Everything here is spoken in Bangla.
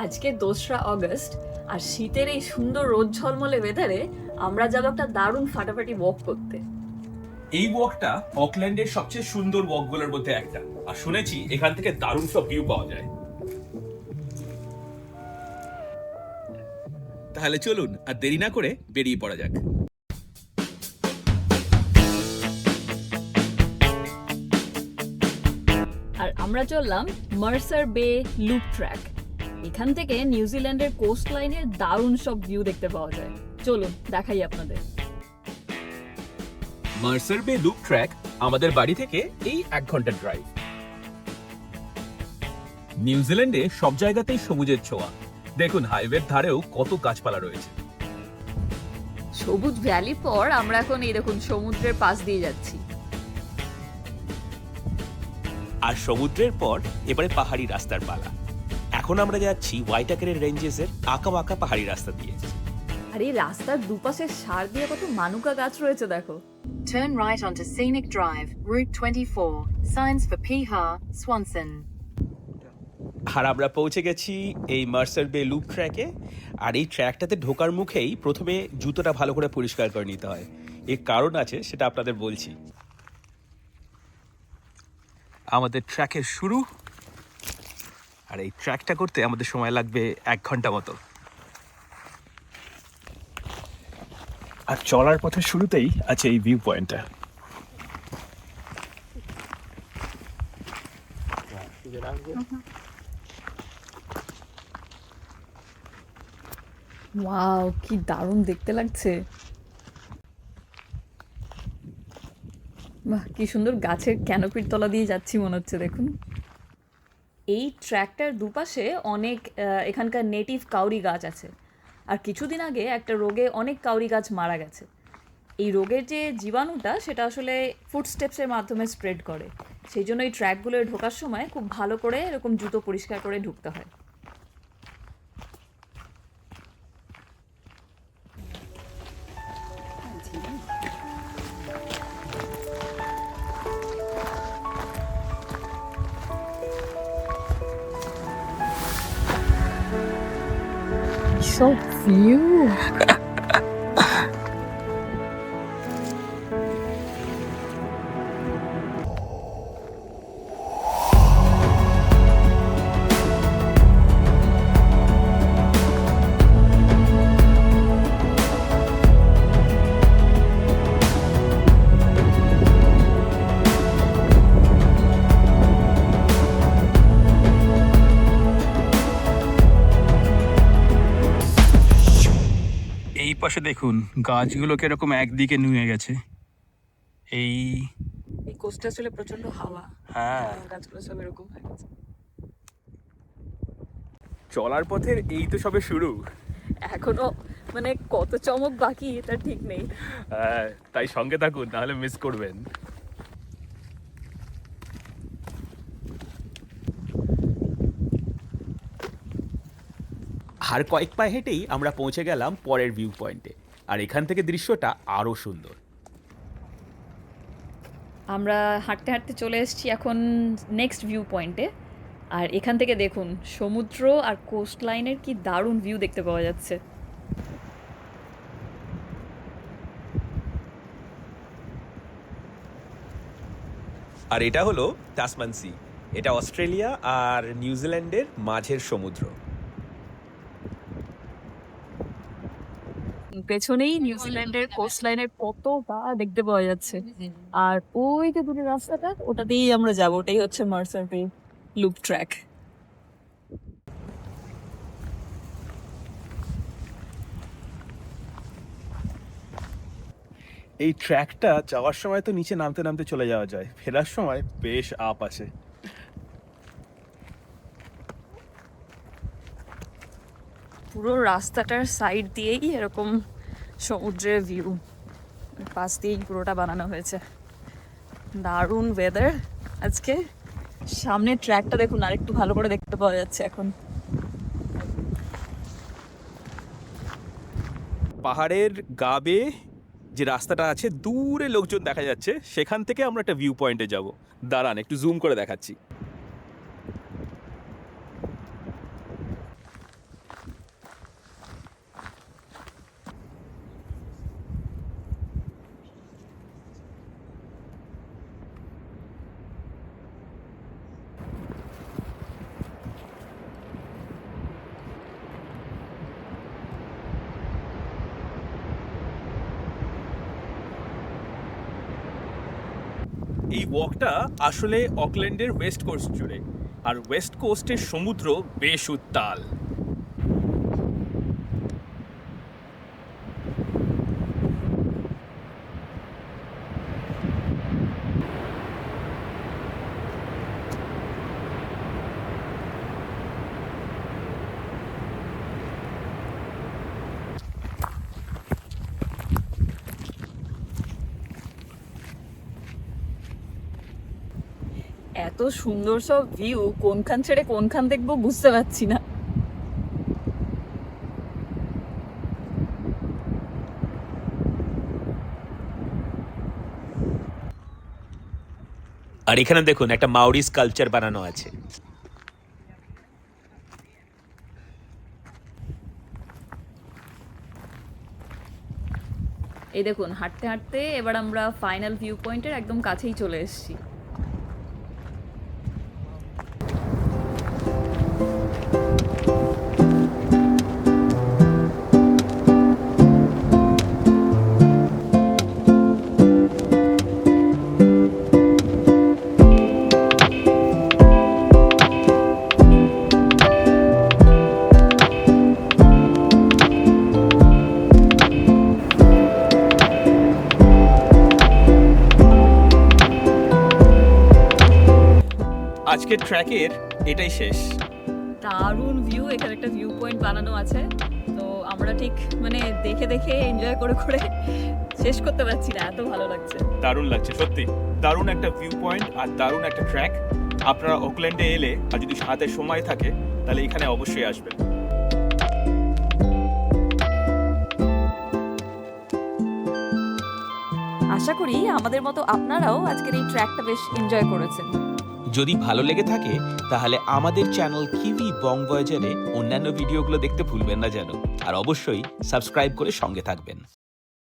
আজকে দোসরা অগস্ট আর শীতের এই সুন্দর রোদ ঝলমলে ওয়েদারে আমরা যাব একটা দারুণ ফাটাফাটি ওয়াক করতে। এই ওয়াকটা অকল্যান্ডের সবচেয়ে সুন্দর ওয়াকগুলোর মধ্যে একটা। আর শুনেছি এখান থেকে দারুণ সব ভিউ পাওয়া যায়। তাহলে চলুন আর দেরি না করে বেরিয়ে পড়া যাক। আর আমরা চললাম মার্সার বে লুপ ট্র্যাক এখান থেকে নিউজিল্যান্ডের কোস্ট লাইনের দারুণ সব ভিউ দেখতে পাওয়া যায়। চলুন দেখাই আপনাদের। মার্সার বে লুপ ট্র্যাক আমাদের বাড়ি থেকে এই এক ঘণ্টা ড্রাইভ নিউজিল্যান্ডে সব জায়গাতেই সবুজের ছোঁয়া। দেখুন হাইওয়ের ধারেও কত গাছপালা রয়েছে। সবুজ ভ্যালির পর আমরা এখন এই দেখুন সমুদ্রের পাশ দিয়ে যাচ্ছি। আর সমুদ্রের পর এবারে পাহাড়ি রাস্তার পালা। এখন আমরা যাচ্ছি হোয়াইটাকারের রেঞ্জেসের আঁকা বাঁকা পাহাড়ি রাস্তা দিয়ে। আর এই রাস্তার দুপাশে সার দিয়ে কত মানুকা গাছ রয়েছে দেখো। Turn right onto Scenic Drive, Route 24. Signs for Piha, Swanson. আর আমরা পৌঁছে গেছি এই মার্সার বে লুপ ট্র্যাকে আর এই ট্র্যাকটাতে ঢোকার মুখেই প্রথমে জুতোটা ভালো করে পরিষ্কার করে নিতে হয়। এর কারণ আছে সেটা আপনাদের বলছি। আমাদের ট্র্যাকের শুরু। আর এই ট্র্যাকটা করতে আমাদের সময় লাগবে এক ঘণ্টা মতো। আর চলার পথের শুরুতেই আছে এই ভিউ পয়েন্টটা ওয়াও কি দারুণ দেখতে লাগছে। বাহ, কি সুন্দর গাছের ক্যানোপির তলা দিয়ে যাচ্ছি মনে হচ্ছে, দেখুন। এই ট্র্যাকটার দুপাশে অনেক এখানকার নেটিভ কাউরি গাছ আছে। আর কিছুদিন আগে একটা রোগে অনেক কাউরি গাছ মারা গেছে। এই রোগের যে জীবাণুটা, সেটা আসলে ফুটস্টেপসের মাধ্যমে স্প্রেড করে। সেই জন্য এই ট্র্যাকগুলোয় ঢোকার সময় খুব ভালো করে এরকম জুতো পরিষ্কার করে ঢুকতে হয়। so few. এই পাশে দেখুন গাছগুলো কীরকম একদিকে নুয়ে গেছে। এই এই কোস্টে আসলে প্রচণ্ড হাওয়া। হ্যাঁ। গাছগুলো সব এরকম হয়ে গেছে। চলার পথের এই তো সবে শুরু। এখনও মানে কত চমক বাকি এটা ঠিক নেই। হ্যাঁ, তাই সঙ্গে থাকুন নাহলে মিস করবেন। আর কয়েক পায়ে হেঁটেই আমরা পৌঁছে গেলাম পরের ভিউ পয়েন্টে আর এখান থেকে দৃশ্যটা আরও সুন্দর। আমরা হাঁটতে হাঁটতে চলে এসেছি এখন নেক্সট ভিউ পয়েন্টে আর এখান থেকে দেখুন সমুদ্র আর কোস্ট লাইনের কি দারুণ ভিউ দেখতে পাওয়া যাচ্ছে। আর এটা হলো টাসমান সি এটা অস্ট্রেলিয়া আর নিউজিল্যান্ডের মাঝের সমুদ্র। পেছনেই নিউজিল্যান্ডের কোস্ট লাইনের কত গা দেখতে পাওয়া যাচ্ছে। আর ওই যে দূরের রাস্তাটা ওটা দিয়েই আমরা যাব ওটাই হচ্ছে মার্সার বে লুপ ট্র্যাক এই ট্র্যাকটা যাওয়ার সময় তো নিচে নামতে নামতে চলে যাওয়া যায় ফেরার সময় বেশ আপ আছে পুরো রাস্তাটার সাইড দিয়েই এরকম সমুদ্রের ভিউ পাশ দিয়েই পুরোটা বানানো হয়েছে। দারুণ ওয়েদার আজকে সামনের ট্র্যাকটা দেখুন, আরেকটু ভালো করে দেখতে পাওয়া যাচ্ছে এখন। পাহাড়ের গা বেয়ে যে রাস্তাটা আছে, দূরে লোকজন দেখা যাচ্ছে। সেখান থেকে আমরা একটা ভিউ পয়েন্টে যাব। দাঁড়ান, একটু জুম করে দেখাচ্ছি। এই ওয়াকটা আসলে অকল্যান্ডের ওয়েস্ট কোস্ট জুড়ে। আর ওয়েস্ট কোস্টের সমুদ্র বেশ উত্তাল। এত সুন্দর সব ভিউ কোনখান ছেড়ে কোনখান দেখব বুঝতে পারছি না। আর এখানে দেখুন একটা মাউরিস কালচার বানানো আছে। এই দেখুন হাঁটতে হাঁটতে এবার আমরা ফাইনাল ভিউ পয়েন্টের একদম কাছেই চলে এসেছি। আজকের ট্র্যাকের এটাই শেষ। দারুণ ভিউ এখানে একটা ভিউ পয়েন্ট বানানো আছে। তো আমরা ঠিক মানে দেখে দেখে এনজয় করে করে শেষ করতে পারছি না এত ভালো লাগছে। দারুণ লাগছে সত্যি। দারুণ একটা ভিউ পয়েন্ট আর দারুণ একটা ট্র্যাক আপনারা অকল্যান্ডে এলে আর যদি হাতে সময় থাকে তাহলে এখানে অবশ্যই আসবেন। আশা করি আমাদের মতো আপনারাও আজকের এই ট্র্যাকটা বেশ এনজয় করেছেন। যদি ভালো লেগে থাকে, তাহলে আমাদের চ্যানেল কিউই বং ভয়েজারে অন্যান্য ভিডিওগুলো দেখতে ভুলবেন না যেন। আর অবশ্যই সাবস্ক্রাইব করে সঙ্গে থাকবেন।